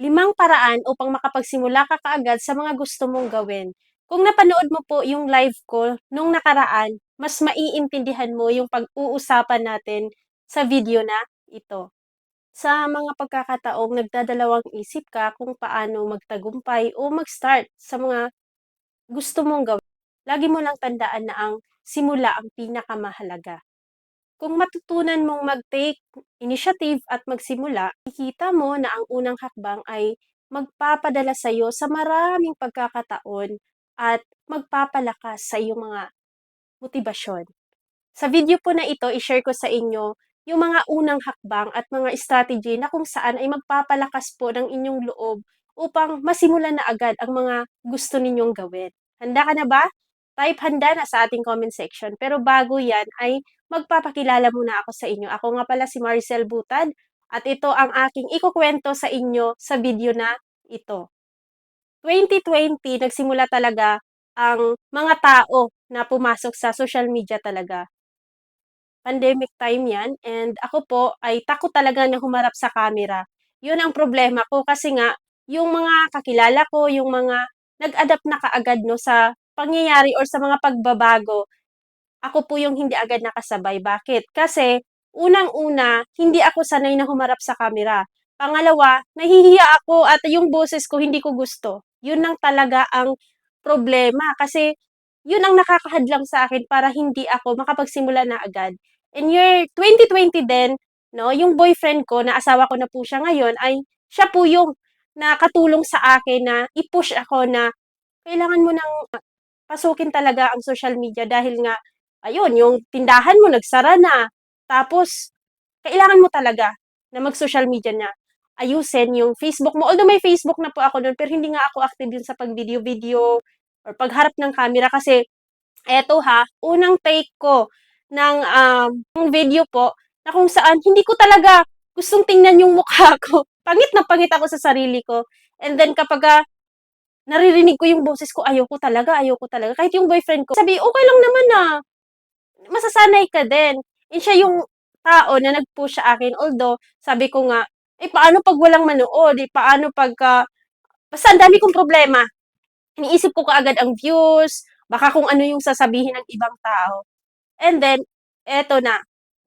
Limang paraan upang makapagsimula ka kaagad sa mga gusto mong gawin. Kung napanood mo po yung live ko nung nakaraan, mas maiintindihan mo yung pag-uusapan natin sa video na ito. Sa mga pagkakataong nagdadalawang isip ka kung paano magtagumpay o mag-start sa mga gusto mong gawin, lagi mo lang tandaan na ang simula ang pinakamahalaga. Kung matutunan mong mag-take initiative at magsimula, makikita mo na ang unang hakbang ay magpapadala sa iyo sa maraming pagkakataon at magpapalakas sa iyong mga motibasyon. Sa video po na ito, i-share ko sa inyo yung mga unang hakbang at mga strategy na kung saan ay magpapalakas po ng inyong loob upang masimulan na agad ang mga gusto ninyong gawin. Handa ka na ba? Type handa na sa ating comment section. Pero bago yan ay magpapakilala muna ako sa inyo. Ako nga pala si Maricel Butad at ito ang aking ikukwento sa inyo sa video na ito. 2020, nagsimula talaga ang mga tao na pumasok sa social media talaga. Pandemic time yan and ako po ay takot talaga na humarap sa camera. Yun ang problema ko kasi nga yung mga kakilala ko, yung mga nag-adapt na kaagad no sa pangyayari or sa mga pagbabago, ako po yung hindi agad nakasabay. Bakit? Kasi unang-una, hindi ako sanay na humarap sa camera. Pangalawa, nahihiya ako at yung boses ko hindi ko gusto. Yun lang talaga ang problema kasi yun ang nakakahadlang sa akin para hindi ako makapagsimula na agad. In year 2020 din, no, yung boyfriend ko, na asawa ko na po siya ngayon, ay siya po yung nakatulong sa akin na i-push ako na kailangan mo nang pasukin talaga ang social media dahil nga, ayun, yung tindahan mo nagsara na. Tapos, kailangan mo talaga na mag-social media na ayusin yung Facebook mo. Although may Facebook na po ako noon, pero hindi nga ako active yun sa pag-video-video or pagharap ng camera kasi eto ha, unang take ko ng um, video po na kung saan hindi ko talaga gustong tingnan yung mukha ko. Pangit na pangit ako sa sarili ko. And then kapag uh, naririnig ko yung boses ko, ayoko talaga, ayoko talaga. Kahit yung boyfriend ko, sabi, okay lang naman na. Masasanay ka din. And siya yung tao na nag-push sa akin. Although, sabi ko nga, eh, paano pag walang manood? Eh, paano pag, uh, basta ang dami kong problema. Iniisip ko kaagad ang views, baka kung ano yung sasabihin ng ibang tao. And then, eto na.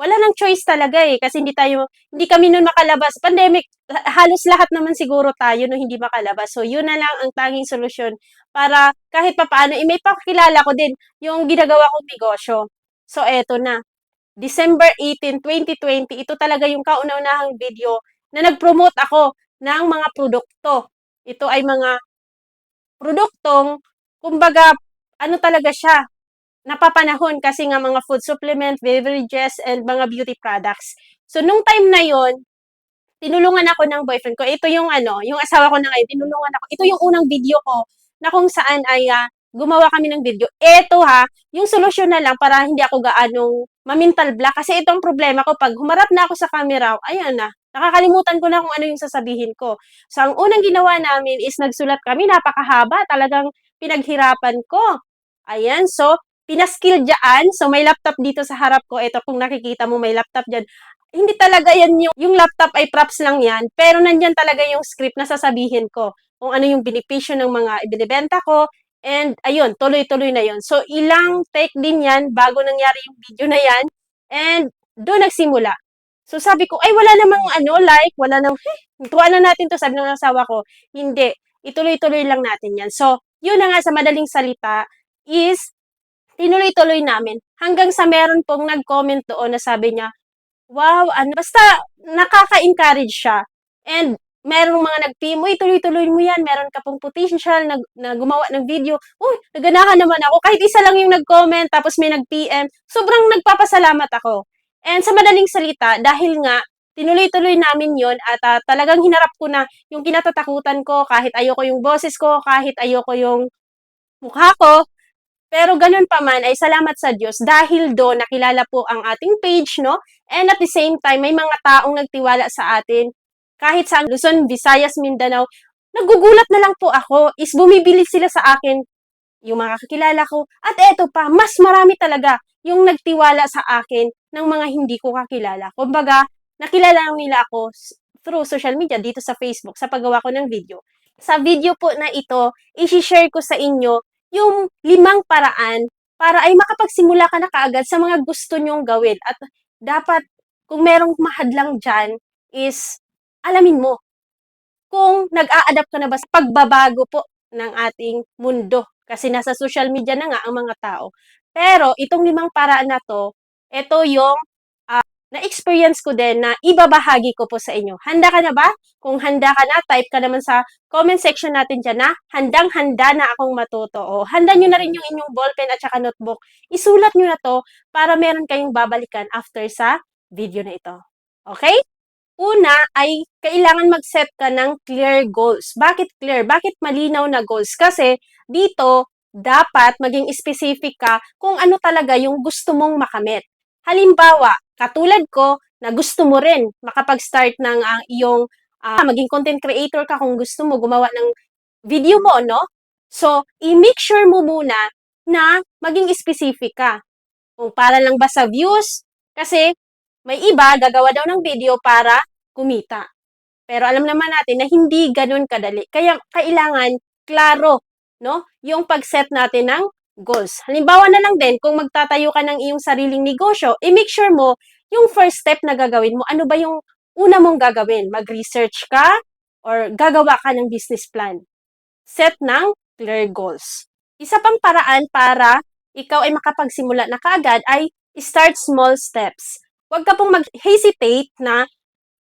Wala nang choice talaga eh, kasi hindi tayo, hindi kami nun makalabas. Pandemic, halos lahat naman siguro tayo no hindi makalabas. So, yun na lang ang tanging solusyon para kahit pa paano, eh, may pakilala ko din yung ginagawa kong negosyo. So, eto na. December 18, 2020, ito talaga yung kauna-unahang video na nag-promote ako ng mga produkto. Ito ay mga produktong, kumbaga, ano talaga siya, napapanahon kasi nga mga food supplement, beverages, and mga beauty products. So, nung time na yon tinulungan ako ng boyfriend ko. Ito yung ano, yung asawa ko na ngayon, tinulungan ako. Ito yung unang video ko na kung saan ay uh, gumawa kami ng video. Ito ha, yung solusyon na lang para hindi ako gaanong mamintal block. Kasi itong problema ko, pag humarap na ako sa camera, ayan na, nakakalimutan ko na kung ano yung sasabihin ko. So, ang unang ginawa namin is nagsulat kami, napakahaba, talagang pinaghirapan ko. Ayan, so, pinaskill dyan. So, may laptop dito sa harap ko. Ito, kung nakikita mo, may laptop dyan. Hindi talaga yan yung, yung laptop ay props lang yan, pero nandyan talaga yung script na sasabihin ko kung ano yung benepisyo ng mga ibinibenta ko, and ayun, tuloy-tuloy na yon So, ilang take din yan bago nangyari yung video na yan, and doon nagsimula. So, sabi ko, ay, wala namang ano, like, wala namang, eh, tuwa na natin to, sabi ng asawa ko, hindi, ituloy-tuloy lang natin yan. So, yun na nga sa madaling salita, is tinuloy-tuloy namin hanggang sa meron pong nag-comment doon na sabi niya, wow, ano, basta nakaka-encourage siya. And merong mga nag-PM, uy, tuloy-tuloy mo yan, meron ka pong potential na, na gumawa ng video. Uy, naganahan naman ako. Kahit isa lang yung nag-comment, tapos may nag-PM, sobrang nagpapasalamat ako. And sa madaling salita, dahil nga, tinuloy-tuloy namin yon at uh, talagang hinarap ko na yung kinatatakutan ko, kahit ayoko yung boses ko, kahit ayoko yung mukha ko, pero ganun pa man ay salamat sa Diyos dahil do nakilala po ang ating page, no? And at the same time, may mga taong nagtiwala sa atin. Kahit sa Luzon, Visayas, Mindanao, nagugulat na lang po ako is bumibili sila sa akin yung mga kakilala ko. At eto pa, mas marami talaga yung nagtiwala sa akin ng mga hindi ko kakilala. Kumbaga, nakilala nila ako through social media, dito sa Facebook, sa paggawa ko ng video. Sa video po na ito, isi-share ko sa inyo yung limang paraan para ay makapagsimula ka na kaagad sa mga gusto nyong gawin. At dapat, kung merong mahadlang dyan, is alamin mo kung nag-a-adapt ka na ba sa pagbabago po ng ating mundo. Kasi nasa social media na nga ang mga tao. Pero itong limang paraan na to, ito yung na-experience ko din na ibabahagi ko po sa inyo. Handa ka na ba? Kung handa ka na, type ka naman sa comment section natin dyan na handang-handa na akong matuto. O handa nyo na rin yung inyong ballpen at saka notebook. Isulat nyo na to para meron kayong babalikan after sa video na ito. Okay? Una ay kailangan mag-set ka ng clear goals. Bakit clear? Bakit malinaw na goals? Kasi dito, dapat maging specific ka kung ano talaga yung gusto mong makamit. Halimbawa, katulad ko, na gusto mo rin makapag-start ng uh, iyong uh, maging content creator ka kung gusto mo gumawa ng video mo, no? So, i-make sure mo muna na maging specific ka. Kung para lang ba sa views, kasi may iba, gagawa daw ng video para kumita. Pero alam naman natin na hindi ganun kadali. Kaya kailangan klaro, no? Yung pag-set natin ng goals. Halimbawa na lang din, kung magtatayo ka ng iyong sariling negosyo, i-make sure mo yung first step na gagawin mo, ano ba yung una mong gagawin? Mag-research ka or gagawa ka ng business plan. Set ng clear goals. Isa pang paraan para ikaw ay makapagsimula na kaagad ay start small steps huwag ka pong mag-hesitate na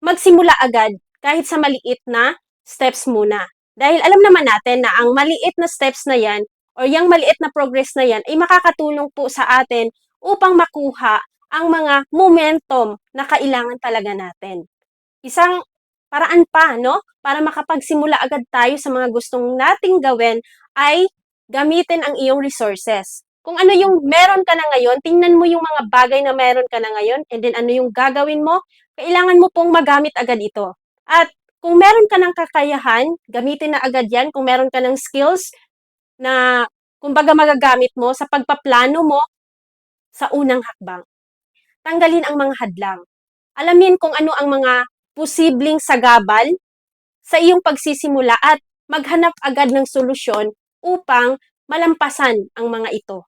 magsimula agad kahit sa maliit na steps muna. Dahil alam naman natin na ang maliit na steps na yan or yung maliit na progress na yan ay makakatulong po sa atin upang makuha ang mga momentum na kailangan talaga natin. Isang paraan pa, no? Para makapagsimula agad tayo sa mga gustong nating gawin ay gamitin ang iyong resources kung ano yung meron ka na ngayon, tingnan mo yung mga bagay na meron ka na ngayon, and then ano yung gagawin mo, kailangan mo pong magamit agad ito. At kung meron ka ng kakayahan, gamitin na agad yan. Kung meron ka ng skills na kumbaga magagamit mo sa pagpaplano mo sa unang hakbang. Tanggalin ang mga hadlang. Alamin kung ano ang mga posibleng sagabal sa iyong pagsisimula at maghanap agad ng solusyon upang malampasan ang mga ito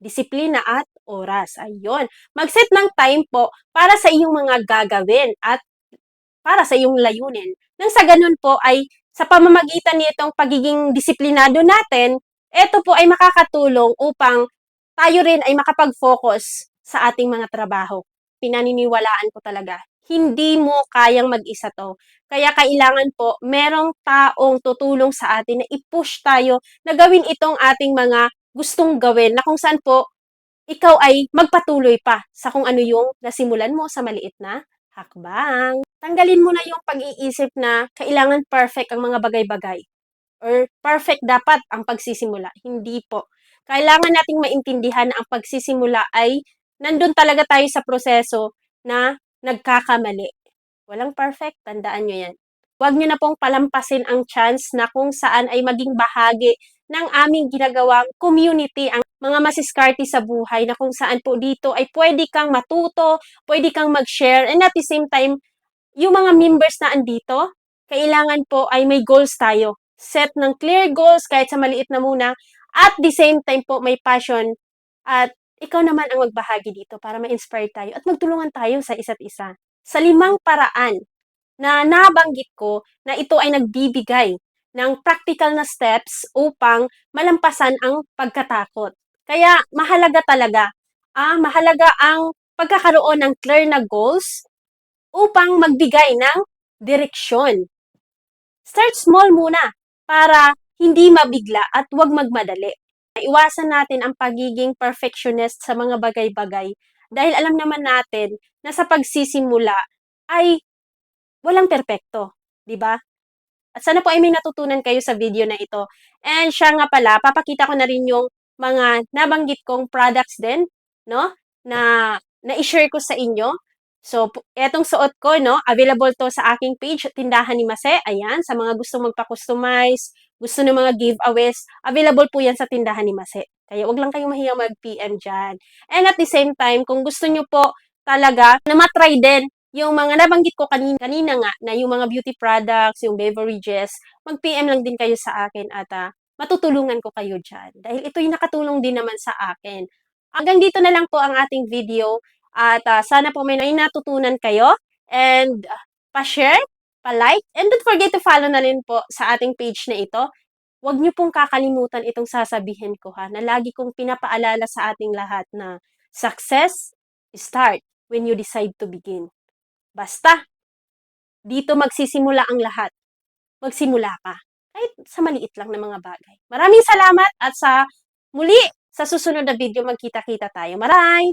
disiplina at oras. Ayun. Mag-set ng time po para sa iyong mga gagawin at para sa iyong layunin. Nang sa ganun po ay sa pamamagitan nitong pagiging disiplinado natin, ito po ay makakatulong upang tayo rin ay makapag-focus sa ating mga trabaho. Pinaniniwalaan ko talaga. Hindi mo kayang mag-isa to. Kaya kailangan po merong taong tutulong sa atin na i-push tayo na gawin itong ating mga gustong gawin na kung saan po ikaw ay magpatuloy pa sa kung ano yung nasimulan mo sa maliit na hakbang. Tanggalin mo na yung pag-iisip na kailangan perfect ang mga bagay-bagay or perfect dapat ang pagsisimula. Hindi po. Kailangan nating maintindihan na ang pagsisimula ay nandun talaga tayo sa proseso na nagkakamali. Walang perfect, tandaan nyo yan. Huwag nyo na pong palampasin ang chance na kung saan ay maging bahagi ng aming ginagawang community, ang mga masiskarte sa buhay na kung saan po dito ay pwede kang matuto, pwede kang mag-share, and at the same time, yung mga members na andito, kailangan po ay may goals tayo. Set ng clear goals kahit sa maliit na muna, at the same time po may passion at ikaw naman ang magbahagi dito para ma-inspire tayo at magtulungan tayo sa isa't isa. Sa limang paraan na nabanggit ko na ito ay nagbibigay ng practical na steps upang malampasan ang pagkatakot. Kaya mahalaga talaga, ah, mahalaga ang pagkakaroon ng clear na goals upang magbigay ng direksyon. Start small muna para hindi mabigla at huwag magmadali. Iwasan natin ang pagiging perfectionist sa mga bagay-bagay dahil alam naman natin na sa pagsisimula ay walang perpekto, 'di ba? At sana po ay may natutunan kayo sa video na ito. And siya nga pala, papakita ko na rin yung mga nabanggit kong products din, no? Na na-share ko sa inyo. So, etong suot ko, no? Available to sa aking page, Tindahan ni Mase. Ayan, sa mga gusto magpa-customize, gusto ng mga giveaways, available po yan sa Tindahan ni Mase. Kaya wag lang kayong mahiya mag-PM dyan. And at the same time, kung gusto nyo po talaga na matry din yung mga nabanggit ko kanina, kanina nga na yung mga beauty products, yung beverages, mag-PM lang din kayo sa akin at ah, matutulungan ko kayo dyan. Dahil ito yung nakatulong din naman sa akin. Hanggang dito na lang po ang ating video at ah, sana po may natutunan kayo and ah, pa-share, pa-like, and don't forget to follow na rin po sa ating page na ito. Huwag niyo pong kakalimutan itong sasabihin ko ha, na lagi kong pinapaalala sa ating lahat na success start when you decide to begin. Basta, dito magsisimula ang lahat. Magsimula ka. Kahit sa maliit lang na mga bagay. Maraming salamat at sa muli, sa susunod na video magkita-kita tayo. Maray!